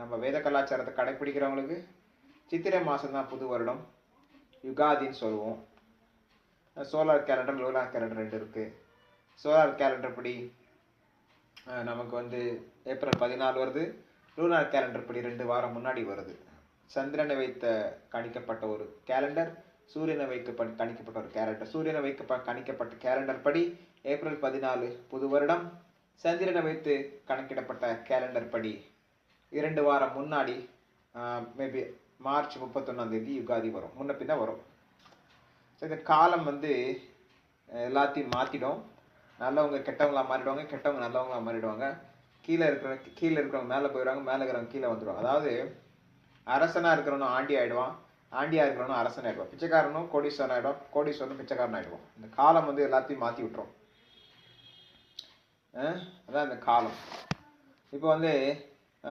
நம்ம வேத கலாச்சாரத்தை கடைப்பிடிக்கிறவங்களுக்கு சித்திரை மாதம் தான் புது வருடம். யுகாதின்னு சொல்லுவோம். சோலார் கேலண்டர் லூனார் கேலண்டர் ரெண்டு இருக்குது சோலார் கேலண்டர் படி நமக்கு வந்து ஏப்ரல் பதினாலு வருது. லூனார் கேலண்டர் படி ரெண்டு வாரம் முன்னாடி வருது. சந்திரனை வைத்த கணிக்கப்பட்ட ஒரு கேலண்டர் சூரியனை வைக்க கணிக்கப்பட்ட ஒரு கேலண்டர் சூரியனை வைக்க கணிக்கப்பட்ட கேலண்டர் படி ஏப்ரல் பதினாலு புது வருடம். சந்திரனை வைத்து கணக்கிடப்பட்ட கேலண்டர் படி இரண்டு வாரம் முன்னாடி மேபி மார்ச் முப்பத்தொன்னாந்தேதி யுகாதி வரும். முன்ன பின்ன வரும். ஸோ இந்த காலம் வந்து எல்லாத்தையும் மாற்றிடும் நல்லவங்க கெட்டவங்களாக மாறிடுவாங்க கெட்டவங்க நல்லவங்களாக மாறிடுவாங்க. கீழே இருக்கிறவங்க கீழே இருக்கிறவங்க மேலே போயிடுவாங்க மேலே இருக்கிறவங்க கீழே வந்துடுவாங்க. அதாவது அரசனாக இருக்கிறவனும் ஆண்டி ஆகிடுவான் ஆண்டியாக இருக்கிறவனும் அரசன் ஆகிடுவான் பிச்சைக்காரனும் கோடீஸ்வரன் ஆகிடுவான் கோடீஸ்வரனும் பிச்சைக்காரன் ஆகிடுவான் இந்த காலம் வந்து எல்லாத்தையும் மாற்றி விட்டுரும். அதான் இந்த காலம். இப்போ வந்து